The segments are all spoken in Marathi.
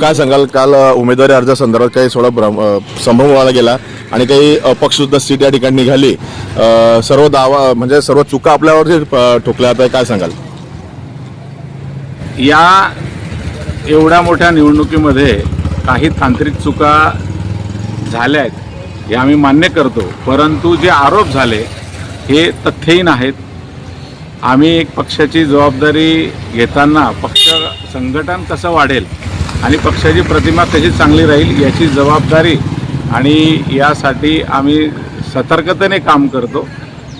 काय सांगाल? काल उमेदवारी अर्जासंदर्भात काही थोडा भ्रम संभ्रम व्हायला गेला आणि काही अपक्षसुद्धा सीट या ठिकाणी निघाली. अ, सर्व दावा म्हणजे सर्व चुका आपल्यावरती अ, ठोकल्या जात आहे काय सांगाल? या एवढ्या मोठ्या निवडणुकीमध्ये काही तांत्रिक चुका झाल्या आहेत हे आम्ही मान्य करतो. परंतु जे आरोप झाले हे तथ्यहीन आहेत. आम्ही एक पक्षाची जबाबदारी घेताना पक्ष संघटन कसं वाढेल आणि पक्षाची प्रतिमा कशी चांगली राहील याची जबाबदारी आणि यासाठी आम्ही सतर्कतेने काम करतो.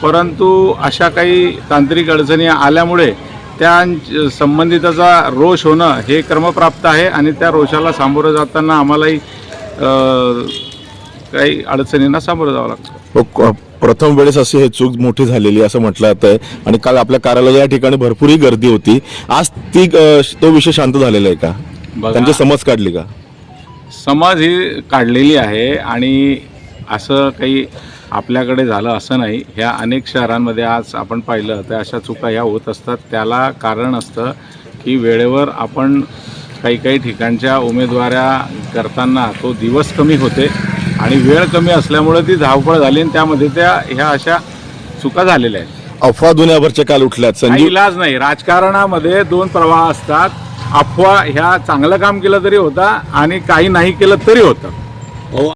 परंतु अशा काही तांत्रिक अडचणी आल्यामुळे त्या संबंधिताचा रोष होणं हे क्रमप्राप्त आहे आणि त्या रोषाला सामोरं जाताना आम्हालाही काही अडचणींना सामोरं जावं लागतं. हो, क- प्रथम वेळेस अशी हे चूक मोठी झालेली असं म्हटलं जात आहे आणि काल आपल्या कार्यालयाच्या या ठिकाणी भरपूरही गर्दी होती. आज ती तो विषय शांत झालेला आहे का? बघा. त्यांची समज काढली का? समज ही काढलेली आहे आणि असं काही आपल्याकडे झालं असं नाही. ह्या अनेक शहरांमध्ये आज आपण पाहिलं तर अशा चुका ह्या होत असतात. त्याला कारण असतं की वेळेवर आपण काही काही ठिकाणच्या उमेदवाऱ्या करताना तो दिवस कमी होते आणि वेळ कमी असल्यामुळे ती धावपळ झाली आणि त्यामध्ये त्या ह्या अशा चुका झालेल्या आहेत. अफवा दुनियाभरच्या काल उठल्यात. काही संजीव इलाज नाही. राजकारणामध्ये दोन प्रवाह असतात. अफवा ह्या चांगलं काम केलं तरी होता आणि काही नाही केलं तरी होतं.